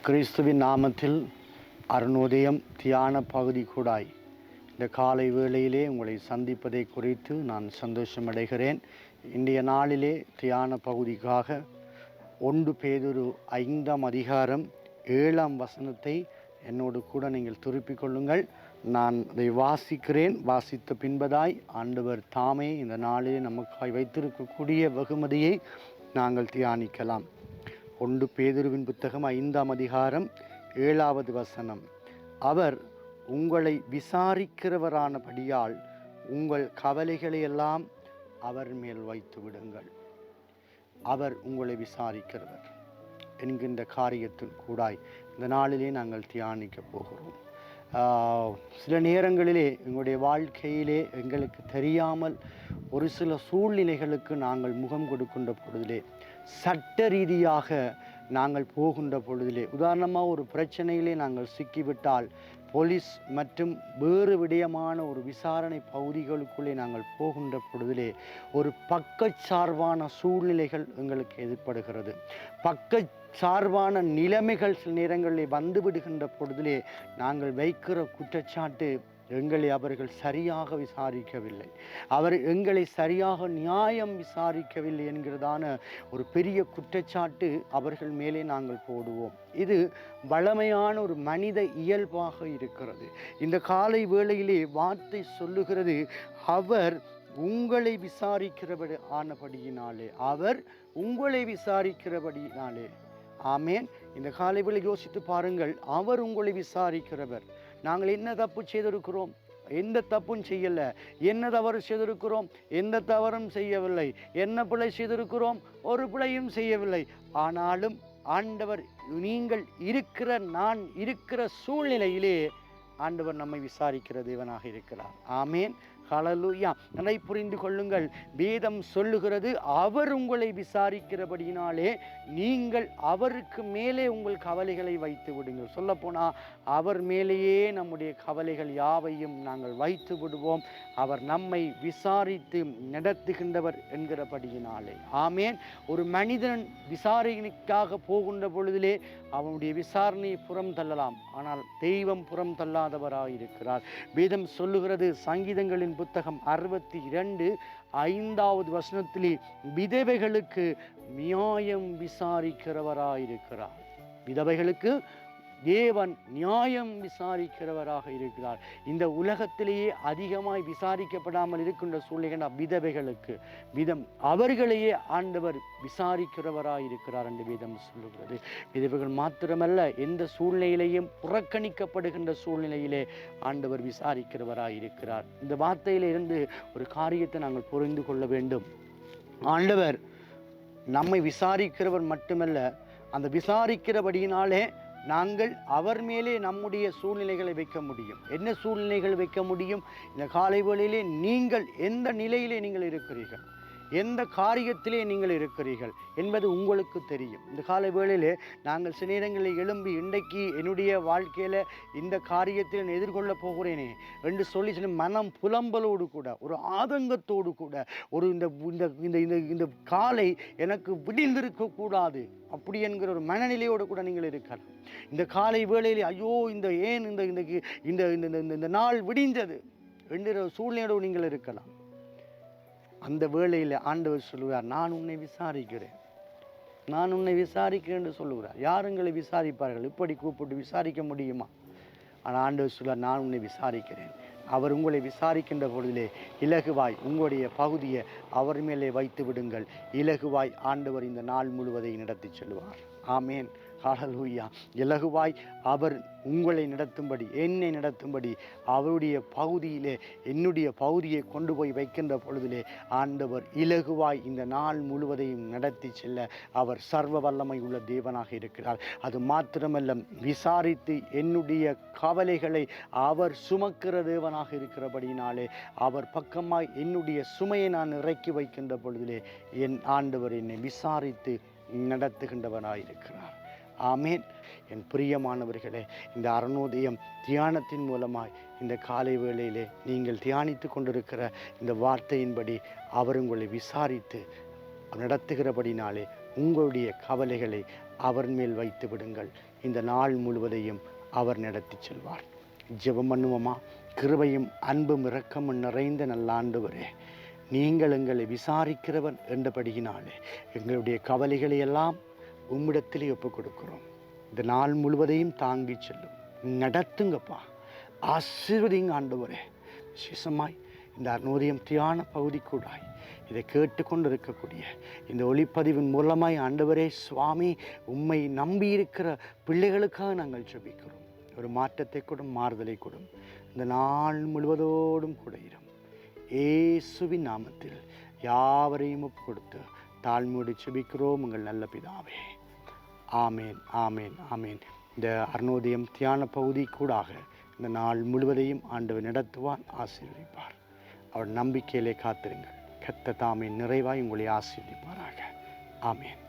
கிறிஸ்துவின் நாமத்தில் அருணோதயம் தியான பகுதி கூடாய். இந்த காலை வேளையிலே உங்களை சந்திப்பதை குறித்து நான் சந்தோஷமடைகிறேன். இன்றைய நாளிலே தியான பகுதிக்காக ஒன்று பேதொரு ஐந்தாம் அதிகாரம் ஏழாம் வசனத்தை என்னோடு கூட நீங்கள் திருப்பிக் கொள்ளுங்கள். நான் அதை வாசிக்கிறேன். வாசித்த பின்பதாய் ஆண்டவர் தாமே இந்த நாளிலே நமக்காய் வைத்திருக்கக்கூடிய வெகுமதியை நாங்கள் தியானிக்கலாம். ஒன்று பேதுருவின் புத்தகம் ஐந்தாம் அதிகாரம் ஏழாவது வசனம். அவர் உங்களை விசாரிக்கிறவரானபடியால் உங்கள் கவலைகளை எல்லாம் அவர் மேல் வைத்து விடுங்கள். அவர் உங்களை விசாரிக்கிறவர். என்கின்ற காரியத்தில் கூடாய் இந்த நாளிலே நாங்கள் தியானிக்க போகிறோம். சில நேரங்களிலே எங்களுடைய வாழ்க்கையிலே எங்களுக்கு தெரியாமல் ஒரு சில சூழ்நிலைகளுக்கு நாங்கள் முகம் கொடுக்கின்ற பொழுதிலே சட்ட ரீதியாக நாங்கள் போகின்ற பொழுதிலே உதாரணமாக ஒரு பிரச்சனையிலே நாங்கள் சிக்கிவிட்டால் போலீஸ் மற்றும் வேறு விடயமான ஒரு விசாரணை பகுதிகளுக்குள்ளே நாங்கள் போகின்ற பொழுதிலே ஒரு பக்கச்சார்பான சூழ்நிலைகள் எங்களுக்கு ஏற்படுகிறது. பக்க சார்பான நிலைமைகள் சில நேரங்களில் வந்து விடுகின்ற பொழுதிலே நாங்கள் வைக்கிற குற்றச்சாட்டு எங்களை அவர்கள் சரியாக விசாரிக்கவில்லை. அவர் எங்களை சரியாக நியாயம் விசாரிக்கவில்லை என்கிறதான ஒரு பெரிய குற்றச்சாட்டு அவர்கள் மேலே நாங்கள் போடுவோம். இது வளமையான ஒரு மனித இயல்பாக இருக்கிறது. இந்த காலை வேளையிலே வார்த்தை சொல்லுகிறது அவர் உங்களை விசாரிக்கிறபடி ஆனபடியினாலே அவர் உங்களை விசாரிக்கிறபடியினாலே. ஆமேன். இந்த காலை வேளை யோசித்து பாருங்கள் அவர் உங்களை விசாரிக்கிறவர். நாங்கள் என்ன தப்பு செய்திருக்கிறோம்? எந்த தப்பும் செய்யலை. என்ன தவறு செய்திருக்கிறோம்? எந்த தவறும் செய்யவில்லை. என்ன பிழை செய்திருக்கிறோம்? ஒரு பிழையும் செய்யவில்லை. ஆனாலும் ஆண்டவர் நீங்கள் இருக்கிற நான் இருக்கிற சூழ்நிலையிலே ஆண்டவர் நம்மை விசாரிக்கிற தேவனாக இருக்கிறார். ஆமேன். ஹலலுயா. அதை புரிந்து கொள்ளுங்கள். வேதம் சொல்லுகிறது அவர் உங்களை விசாரிக்கிறபடியினாலே நீங்கள் அவருக்கு மேலே உங்கள் கவலைகளை வைத்து விடுங்கள். சொல்லப்போனால் அவர் மேலேயே நம்முடைய கவலைகள் யாவையும் நாங்கள் வைத்து விடுவோம். அவர் நம்மை விசாரித்து நடத்துகின்றவர் என்கிறபடியினாலே. ஆமேன். ஒரு மனிதன் விசாரணைக்காக போகின்ற பொழுதிலே அவனுடைய விசாரணையை புறம் தள்ளலாம். ஆனால் தெய்வம் புறம் தள்ளாதவராக இருக்கிறார் வேதம் சொல்லுகிறது சங்கீதங்களின் புத்தகம் அறுபத்தி இரண்டு ஐந்தாவது வசனத்திலே விதவைகளுக்கு நியாயம் விசாரிக்கிறவராயிருக்கிறார். விதவைகளுக்கு தேவன் நியாயம் விசாரிக்கிறவராக இருக்கிறார். இந்த உலகத்திலேயே அதிகமாய் விசாரிக்கப்படாமல் இருக்கின்ற சூழ்நிலை விதவைகளுக்கு. விதம் அவர்களையே ஆண்டவர் விசாரிக்கிறவராக இருக்கிறார் என்று வேதம் சொல்லுகிறது. விதவைகள் மாத்திரமல்ல எந்த சூழ்நிலையிலையும் புறக்கணிக்கப்படுகின்ற சூழ்நிலையிலே ஆண்டவர் விசாரிக்கிறவராக இருக்கிறார். இந்த வார்த்தையிலிருந்து ஒரு காரியத்தை நாங்கள் புரிந்து கொள்ள வேண்டும். ஆண்டவர் நம்மை விசாரிக்கிறவர் மட்டுமல்ல அந்த விசாரிக்கிறபடியினாலே நாங்கள் அவர் மேலே நம்முடைய சூழ்நிலைகளை வைக்க முடியும். என்ன சூழ்நிலைகள் வைக்க முடியும்? இந்த காலை வேளையிலே நீங்கள் எந்த நிலையிலே நீங்கள் இருக்கிறீர்கள்? எந்த காரியத்திலே நீங்கள் இருக்கிறீர்கள் என்பது உங்களுக்கு தெரியும். இந்த காலை வேளையிலே நாங்கள் சில நேரங்களில் எழும்பி இன்றைக்கு என்னுடைய வாழ்க்கையில் இந்த காரியத்தில் நான் எதிர்கொள்ளப் போகிறேனே என்று சொல்லி சில மனம் புலம்பலோடு கூட ஒரு ஆதங்கத்தோடு கூட ஒரு இந்த இந்த இந்த இந்த இந்த காலை எனக்கு விடிந்திருக்கக்கூடாது அப்படி என்கிற ஒரு மனநிலையோடு கூட நீங்கள் இருக்கலாம். இந்த காலை வேளையில் ஐயோ இந்த ஏன் இந்த இந்த இந்த இந்த இந்த- இந்த நாள் விடிந்தது என்கிற சூழ்நிலையோடு நீங்கள் இருக்கலாம். அந்த வேளையில் ஆண்டவர் சொல்லுவார் நான் உன்னை விசாரிக்கிறேன். நான் உன்னை விசாரிக்கிறேன் என்று சொல்லுகிறார். யார் விசாரிப்பார்கள்? இப்படி கூப்பிட்டு விசாரிக்க முடியுமா? ஆனால் ஆண்டவர் சொல்லுவார் நான் உன்னை விசாரிக்கிறேன். அவர் உங்களை விசாரிக்கின்ற பொழுதிலே இலகுவாய் உங்களுடைய பகுதியை அவர் மேலே வைத்து விடுங்கள். இலகுவாய் ஆண்டவர் இந்த நாள் முழுவதை நடத்தி செல்வார். ஆமேன். ஹாலலூயா. இலகுவாய் அவர் உங்களை நடத்தும்படி என்னை நடத்தும்படி அவருடைய பகுதியிலே என்னுடைய பகுதியை கொண்டு போய் வைக்கின்ற பொழுதிலே ஆண்டவர் இலகுவாய் இந்த நாள் முழுவதையும் நடத்தி செல்ல அவர் சர்வ வல்லமை உள்ள தேவனாக இருக்கிறார். அது மாத்திரமல்ல விசாரித்து என்னுடைய கவலைகளை அவர் சுமக்கிற தேவனாக இருக்கிறபடினாலே அவர் பக்கமாய் என்னுடைய சுமையை நான் இறக்கி வைக்கின்ற பொழுதிலே என் ஆண்டவர் என்னை விசாரித்து நடத்துகின்றவனாயிருக்கிறார் ஆமேன். என் பிரியமானவர்களே இந்த அருணோதயம் தியானத்தின் மூலமாய் இந்த காலை வேளையிலே நீங்கள் தியானித்து கொண்டிருக்கிற இந்த வார்த்தையின்படி அவர் உங்களை விசாரித்து நடத்துகிறபடினாலே உங்களுடைய கவலைகளை அவர் மேல் வைத்து விடுங்கள். இந்த நாள் முழுவதையும் அவர் நடத்தி செல்வார். ஜெபம் பண்ணுவோமா? கிருபையும் அன்பும் இரக்கமும் நிறைந்த நல்லாண்டவரே. நீங்கள் எங்களை விசாரிக்கிறவர் என்றபடியினாலே எங்களுடைய கவலைகளை எல்லாம் உம்மிடத்திலே ஒப்பு கொடுக்குறோம் இந்த நாள் முழுவதையும் தாங்கி செல்லும். நடத்துங்கப்பா. ஆசீர்வதிங்க ஆண்டவரே. விசேஷமாய் இந்த அறுநூறியம் தியான பகுதி இதை கேட்டுக்கொண்டு இருக்கக்கூடிய இந்த ஒளிப்பதிவின் மூலமாய் ஆண்டவரே சுவாமி உம்மை நம்பியிருக்கிற பிள்ளைகளுக்காக நாங்கள் ஜெபிக்கிறோம். ஒரு மாற்றத்தை கொடும் மாறுதலை கொடும். இந்த நாள் முழுவதோடும் கூட இரும். ஏசுவின் நாமத்தில் யாவரையும் கொடுத்து தாழ்மையோடு செபிக்கிறோம். உங்கள் நல்ல பிதாவே. ஆமேன் ஆமேன் ஆமேன். இந்த அருணோதயம் தியான பகுதி கூடாக இந்த நாள் முழுவதையும் ஆண்டவர் நடத்துவான் ஆசீர்வதிப்பார். அவர் நம்பிக்கையிலே காத்திருங்கள். கத்த தாமே நிறைவாய் உங்களை ஆசீர்வதிப்பாராக. ஆமேன்.